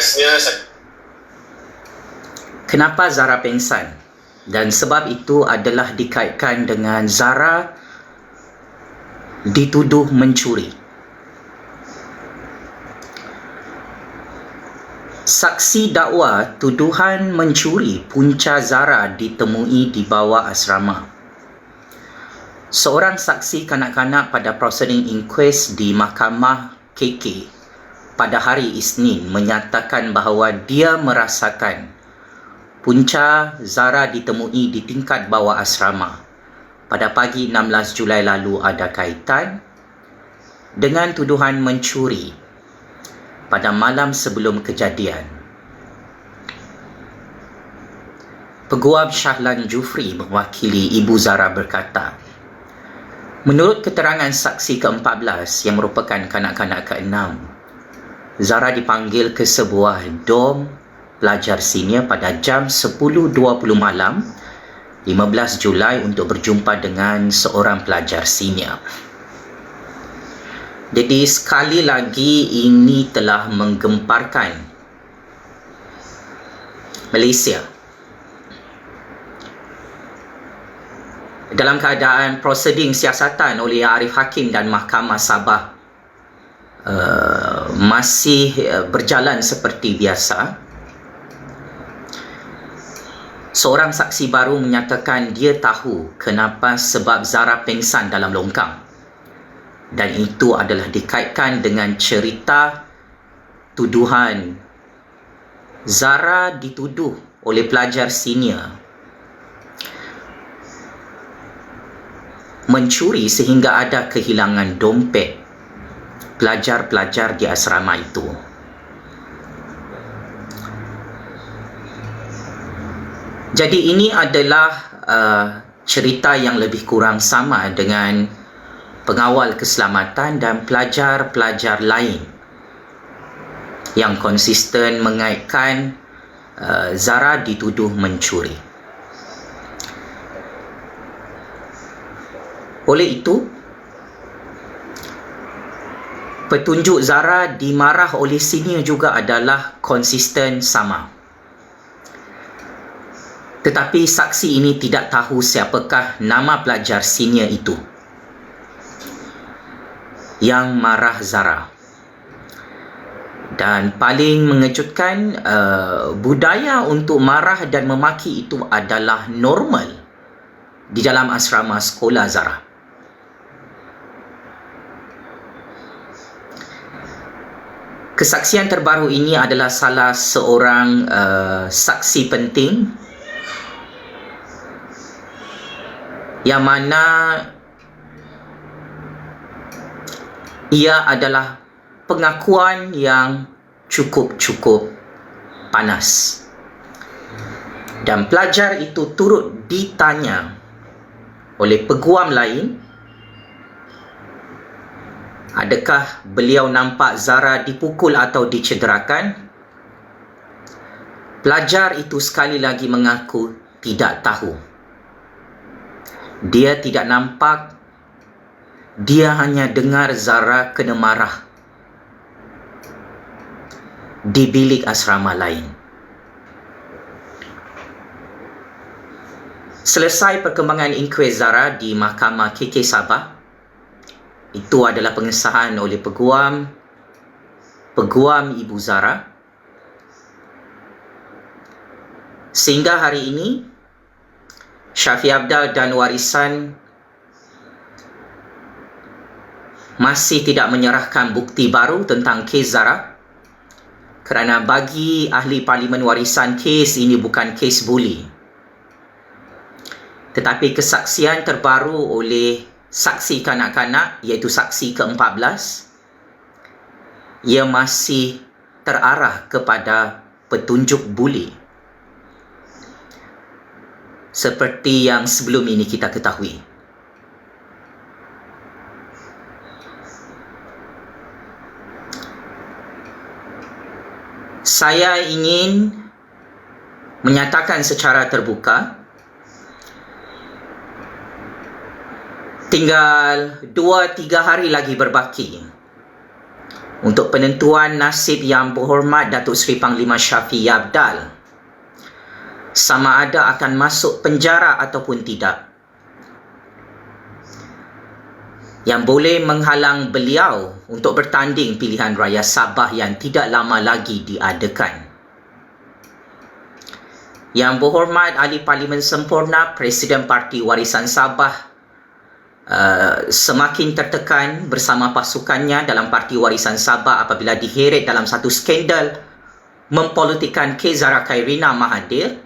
Tekasnya Kenapa Zara pengsan? Dan sebab itu adalah dikaitkan dengan Zara dituduh mencuri. Saksi dakwa tuduhan mencuri punca Zara ditemui di bawah asrama. Seorang saksi kanak-kanak pada proceeding inquest di Mahkamah KK pada hari Isnin menyatakan bahawa dia merasakan punca Zara ditemui di tingkat bawah asrama pada pagi 16 Julai lalu ada kaitan dengan tuduhan mencuri pada malam sebelum kejadian. Peguam Syahlan Jufri mewakili Ibu Zara berkata, Menurut keterangan saksi ke-14 yang merupakan kanak-kanak ke-6, Zara dipanggil ke sebuah dom pelajar senior pada jam 10.20 malam 15 Julai untuk berjumpa dengan seorang pelajar senior. Jadi sekali lagi ini telah menggemparkan Malaysia. Dalam keadaan proseding siasatan oleh Arif Hakim dan Mahkamah Sabah uh, masih uh, berjalan seperti biasa, seorang saksi baru menyatakan dia tahu kenapa sebab Zara pengsan dalam longkang. Dan itu adalah dikaitkan dengan cerita tuduhan Zara dituduh oleh pelajar senior mencuri sehingga ada kehilangan dompet pelajar-pelajar di asrama itu. Jadi ini adalah uh, cerita yang lebih kurang sama dengan pengawal keselamatan dan pelajar-pelajar lain yang konsisten mengaitkan uh, Zara dituduh mencuri. Oleh itu, petunjuk Zara dimarah oleh senior juga adalah konsisten sama. Tetapi saksi ini tidak tahu siapakah nama pelajar senior itu yang marah Zara. Dan paling mengejutkan, uh, budaya untuk marah dan memaki itu adalah normal di dalam asrama sekolah Zara. Kesaksian terbaru ini adalah salah seorang uh, saksi penting yang mana ia adalah pengakuan yang cukup-cukup panas. Dan pelajar itu turut ditanya oleh peguam lain adakah beliau nampak Zara dipukul atau dicederakan? Pelajar itu sekali lagi mengaku tidak tahu. Dia tidak nampak dia hanya dengar Zara kena marah di bilik asrama lain. Selesai perkembangan inkuis Zara di Mahkamah KK Sabah, itu adalah pengesahan oleh peguam peguam Ibu Zara. Sehingga hari ini, Syafi Abdal dan warisan masih tidak menyerahkan bukti baru tentang kes Zara kerana bagi ahli parlimen warisan kes ini bukan kes buli tetapi kesaksian terbaru oleh saksi kanak-kanak iaitu saksi ke-14 ia masih terarah kepada petunjuk buli. Seperti yang sebelum ini kita ketahui. Saya ingin menyatakan secara terbuka tinggal 2 3 hari lagi berbaki. Untuk penentuan nasib yang berhormat Datuk Seri Panglima Syafiee Abdal. Sama ada akan masuk penjara ataupun tidak. Yang boleh menghalang beliau untuk bertanding pilihan raya Sabah yang tidak lama lagi diadakan. Yang berhormat Ahli Parlimen Sempurna Presiden Parti Warisan Sabah Uh, semakin tertekan bersama pasukannya dalam Parti Warisan Sabah apabila diheret dalam satu skandal mempolitikkan kes Zara Khairina Mahathir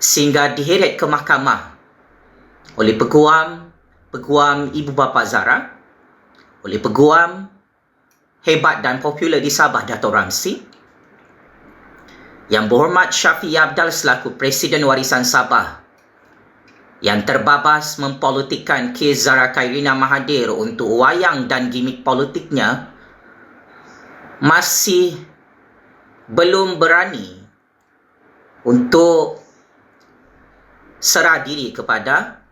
sehingga diheret ke mahkamah oleh peguam peguam ibu bapa Zara oleh peguam hebat dan popular di Sabah Dato' Ramsi yang berhormat Syafiee Abdal selaku Presiden Warisan Sabah yang terbabas mempolitikkan kes Zara Khairina Mahathir untuk wayang dan gimmick politiknya masih belum berani untuk serah diri kepada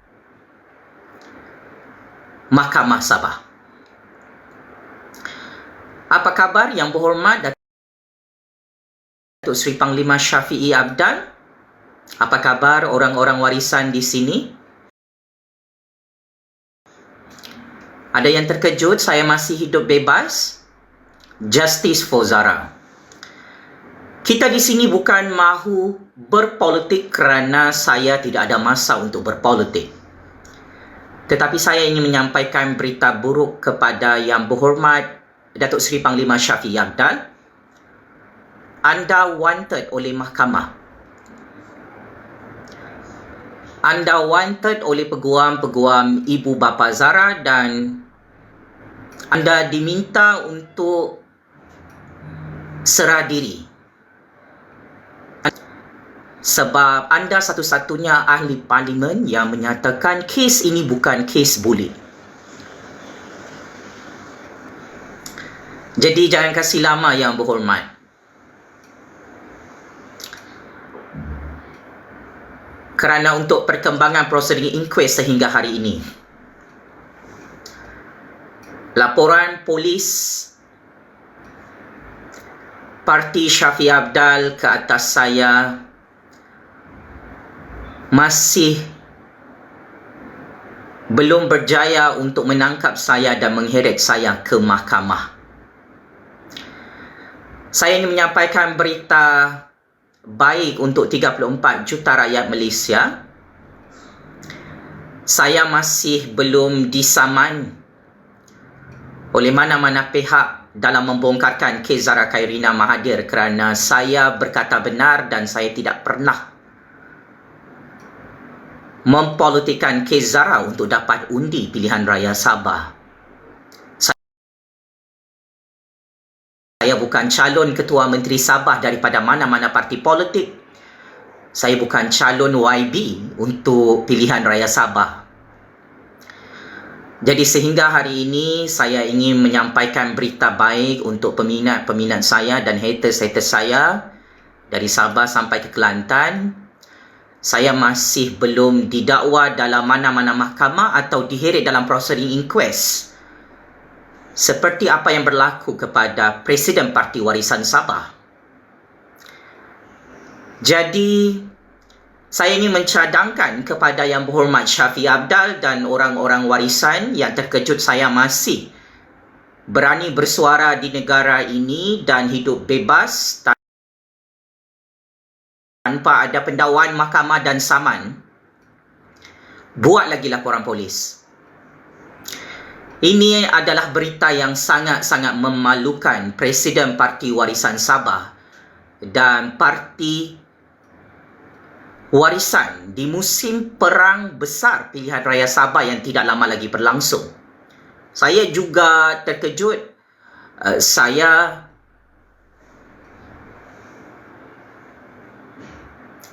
Mahkamah Sabah. Apa kabar yang berhormat Datuk Seri Panglima Syafiee Abdal? Apa kabar orang-orang warisan di sini? Ada yang terkejut saya masih hidup bebas? Justice for Zara. Kita di sini bukan mahu berpolitik kerana saya tidak ada masa untuk berpolitik. Tetapi saya ingin menyampaikan berita buruk kepada yang berhormat Datuk Seri Panglima Syafiee Abdal. Anda wanted oleh mahkamah anda wanted oleh peguam-peguam ibu bapa Zara dan anda diminta untuk serah diri sebab anda satu-satunya ahli parlimen yang menyatakan kes ini bukan kes bully. Jadi jangan kasih lama yang berhormat. Kerana untuk perkembangan prosedur inquest sehingga hari ini. Laporan polis Parti Syafi Abdal ke atas saya masih belum berjaya untuk menangkap saya dan mengheret saya ke mahkamah. Saya ingin menyampaikan berita baik untuk 34 juta rakyat Malaysia saya masih belum disaman oleh mana-mana pihak dalam membongkarkan kes Zara Khairina Mahathir kerana saya berkata benar dan saya tidak pernah mempolitikan kes Zara untuk dapat undi pilihan raya Sabah. Saya bukan calon ketua menteri Sabah daripada mana-mana parti politik. Saya bukan calon YB untuk pilihan raya Sabah. Jadi sehingga hari ini saya ingin menyampaikan berita baik untuk peminat-peminat saya dan haters-haters saya dari Sabah sampai ke Kelantan. Saya masih belum didakwa dalam mana-mana mahkamah atau diheret dalam prosedur inquest seperti apa yang berlaku kepada Presiden Parti Warisan Sabah. Jadi, saya ingin mencadangkan kepada yang berhormat Syafi Abdal dan orang-orang warisan yang terkejut saya masih berani bersuara di negara ini dan hidup bebas tanpa ada pendakwaan mahkamah dan saman. Buat lagi laporan polis. Ini adalah berita yang sangat-sangat memalukan Presiden Parti Warisan Sabah dan Parti Warisan di musim perang besar pilihan raya Sabah yang tidak lama lagi berlangsung. Saya juga terkejut uh, saya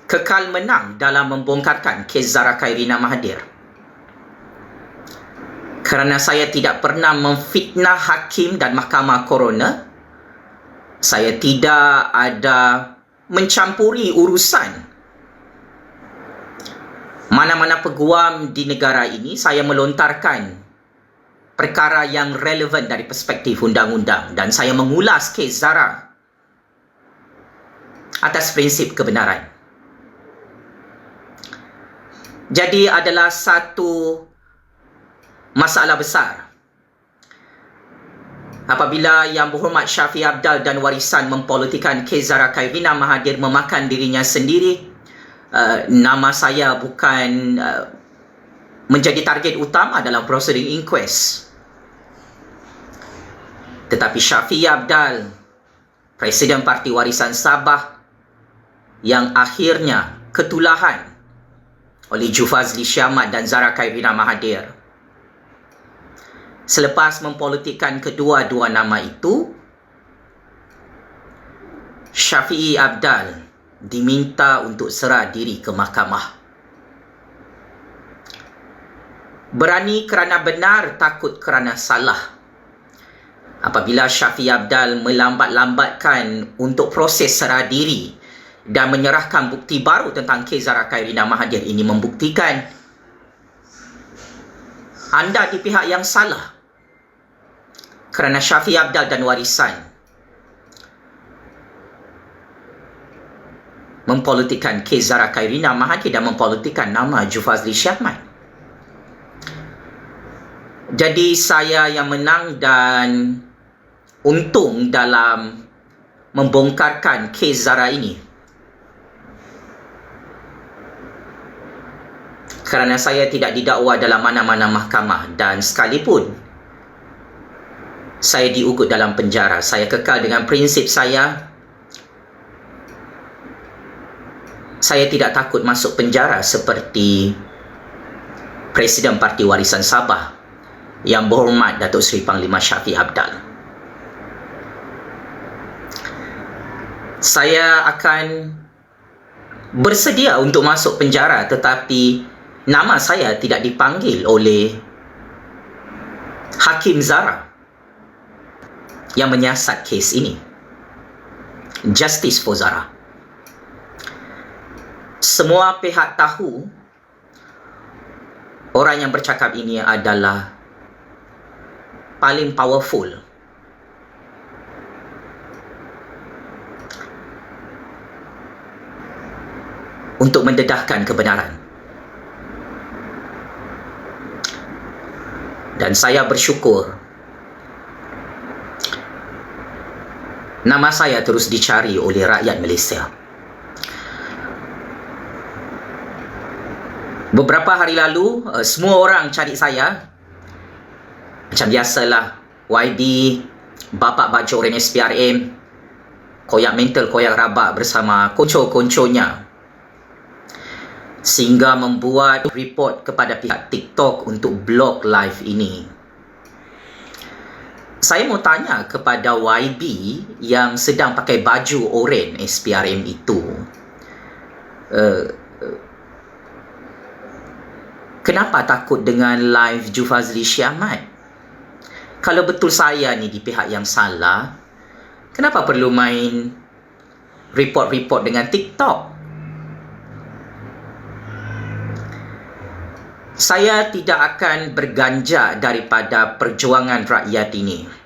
kekal menang dalam membongkarkan kes Zara Khairina Mahathir kerana saya tidak pernah memfitnah hakim dan mahkamah korona saya tidak ada mencampuri urusan mana-mana peguam di negara ini saya melontarkan perkara yang relevan dari perspektif undang-undang dan saya mengulas kes Zara atas prinsip kebenaran. Jadi adalah satu masalah besar. Apabila Yang Berhormat Syafi Abdal dan warisan mempolitikan kes Zara Khairina Mahathir memakan dirinya sendiri uh, nama saya bukan uh, menjadi target utama dalam proceeding inquest. Tetapi Syafi Abdal Presiden Parti Warisan Sabah yang akhirnya ketulahan oleh Jufazli Syamat dan Zara Khairina Mahathir selepas mempolitikkan kedua-dua nama itu, Syafi'i Abdal diminta untuk serah diri ke mahkamah. Berani kerana benar, takut kerana salah. Apabila Syafi'i Abdal melambat-lambatkan untuk proses serah diri dan menyerahkan bukti baru tentang kes Zara Khairina Mahathir ini membuktikan anda di pihak yang salah kerana Syafi Abdal dan warisan mempolitikan kes Zara Khairina Mahathir dan mempolitikan nama Jufazli Syahmat. Jadi saya yang menang dan untung dalam membongkarkan kes Zara ini. Kerana saya tidak didakwa dalam mana-mana mahkamah dan sekalipun saya diugut dalam penjara. Saya kekal dengan prinsip saya. Saya tidak takut masuk penjara seperti Presiden Parti Warisan Sabah yang berhormat Datuk Seri Panglima Syafiq Abdal. Saya akan bersedia untuk masuk penjara tetapi nama saya tidak dipanggil oleh Hakim Zara yang menyiasat kes ini. Justice for Zara. Semua pihak tahu orang yang bercakap ini adalah paling powerful untuk mendedahkan kebenaran. Dan saya bersyukur nama saya terus dicari oleh rakyat Malaysia. Beberapa hari lalu, uh, semua orang cari saya. Macam biasalah, YB, Bapak Bajo Orang SPRM, koyak mental, koyak rabak bersama konco-konconya. Sehingga membuat report kepada pihak TikTok untuk blog live ini saya mau tanya kepada YB yang sedang pakai baju oren SPRM itu. Uh, kenapa takut dengan live Jufazli Syamat? Kalau betul saya ni di pihak yang salah, kenapa perlu main report-report dengan TikTok? Saya tidak akan berganjak daripada perjuangan rakyat ini